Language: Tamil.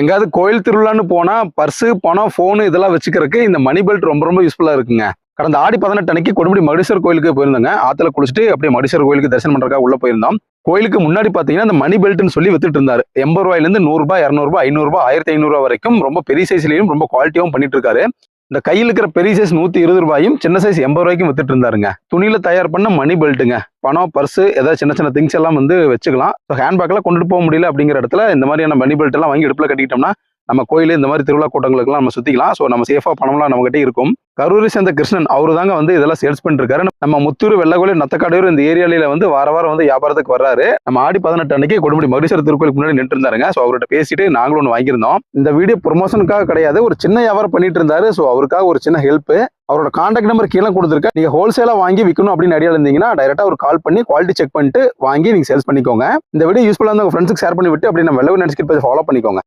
எங்காவது கோயில் திருவிழான்னு போனா பர்ஸு பணம் ஃபோனு இதெல்லாம் வச்சுக்கிறதுக்கு இந்த மணி பெல்ட் ரொம்ப ரொம்ப யூஸ்ஃபுல்லா இருக்குங்க. கடந்த ஆடி பதினெட்டு அன்னைக்கு கொடுமுடி மகடீஸ்வரர் கோயிலுக்கு போயிருந்தோங்க. ஆத்துல குளிச்சுட்டு அப்படியே மகடீஸ்வரர் கோயிலுக்கு தரிசனம் பண்றதுக்காக உள்ள போயிருந்தோம். கோயிலுக்கு முன்னாடி பாத்தீங்கன்னா இந்த மணி பெல்ட்னு சொல்லி வித்துட்டு இருந்தாரு. எண்பது ரூபாயில நூறுபா இரநூறுபா ரூபாய் ஆயிரத்தி ஐநூறு வரைக்கும் ரொம்ப பெரிய சைஸ்லயும் ரொம்ப குவாலிட்டியாகவும் பண்ணிட்டு இருக்காரு. இந்த கையில் இருக்கிற பெரிய சைஸ் நூத்தி இருபது ரூபாயும் சின்ன சைஸ் எண்பது ரூபாய்க்கும் வித்துட்டு இருந்தாருங்க. துணியில தயார் பண்ண மணி பெல்ட்டுங்க பணம் பர்ஸ் ஏதாவது சின்ன சின்ன திங்ஸ் எல்லாம் வந்து வச்சுக்கலாம். ஸோ ஹேண்ட்பேக்லாம் கொண்டுட்டு போக முடியல அப்படிங்கிற இடத்துல இந்த மாதிரியான மணி பெல்ட் எல்லாம் வாங்கி எடுப்பில் கட்டிக்கிட்டோம்னா நம்ம கோயில் இந்த மாதிரி திருவிழா கூட்டங்களுக்குலாம் நம்ம சுத்திக்கலாம். ஸோ நம்ம சேஃபாக பணம்லாம் நம்மகிட்ட இருக்கும். கரூரை சேர்ந்த கிருஷ்ணன் அவரு தாங்க வந்து இதெல்லாம் சேல்ஸ் பண்ணிருக்காரு நம்ம முத்தூர் வெள்ளகோலி நத்தக்காடையூர் இந்த ஏரியாலையில வந்து வார வாரம் வந்து வியாபாரத்துக்கு வர்றாரு. நம்ம ஆடி பதினெட்டு அன்னைக்கு கொடுமுடி மகேஸ்வர திருக்கோயிலுக்கு முன்னாடி நின்று இருந்தாருங்க ஸோ அவர்கிட்ட பேசிட்டு நாங்களும் ஒன்று வாங்கியிருந்தோம். இந்த வீடியோ ப்ரொமோஷனுக்காக கிடையாது. ஒரு சின்ன வியாபாரம் பண்ணிட்டு இருந்தாரு. ஸோ அவருக்காக ஒரு சின்ன ஹெல்ப் அவரோட காண்டாக்ட் நம்பர் கீழே கொடுத்துருக்கேன். நீங்க ஹோல்சேலா வாங்கி விற்கணும் அப்படின்னு ஐடியா இருந்தீங்கன்னா டைரக்டா ஒரு கால் பண்ணி குவாலிட்டி செக் பண்ணிட்டு வாங்கி நீங்க சேல்ஸ் பண்ணிக்கோங்க. இந்த வீடியோ யூஸ்ஃபுல்லாக இருந்தா ஃப்ரெண்ட்ஸுக்கு ஷேர் பண்ணி விட்டு அப்படி நம்ம வெள்ளவு போய் ஃபாலோ பண்ணிக்கோங்க.